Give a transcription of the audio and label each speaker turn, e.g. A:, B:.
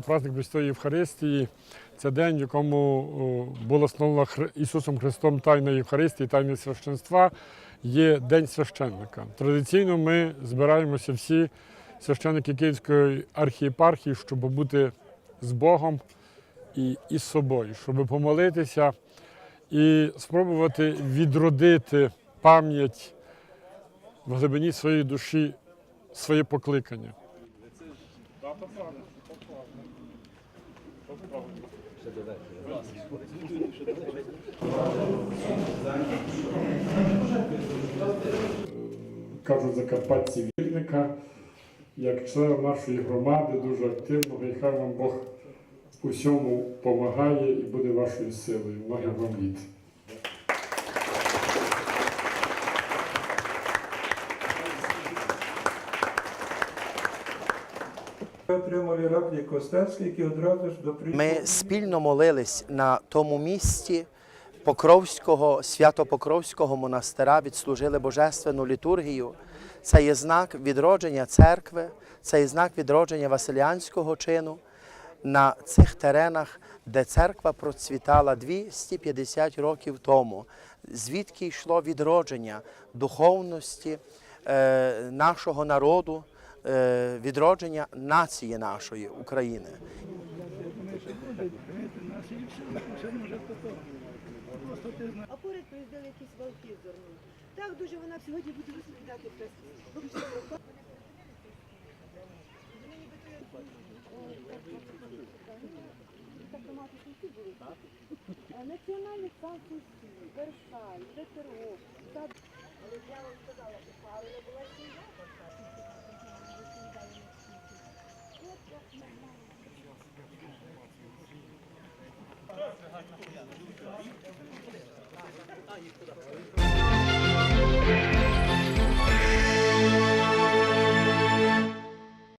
A: Праздник Престої Євхаристії це день, в якому була встановлена Ісусом Христом тайна Євхаристії, тайне священства, є День священника. Традиційно ми збираємося всі священники Київської архієпархії, щоб бути з Богом і із собою, щоб помолитися і спробувати відродити пам'ять в глибині своєї душі, своє покликання. Кажуть закарпатці вірника, як член нашої громади, дуже активного, і хай вам Бог у всьому допомагає і буде вашою силою. Ноги вам літ.
B: Ми
C: спільно молились на тому місці Покровського, Свято-Покровського монастира, відслужили божественну літургію. Це є знак відродження церкви, це є знак відродження Василянського чину на цих теренах, де церква процвітала 250 років тому, звідки йшло відродження духовності е, нашого народу, відродження нації нашої України.
D: А поряд приїздили якісь вовки зорні. Так дуже вона сьогодні буде розповідати про Національний Усі, Версаль, Петеров, Але я вам сказала, що правильно була сім'я.
A: 아, 이쁘다.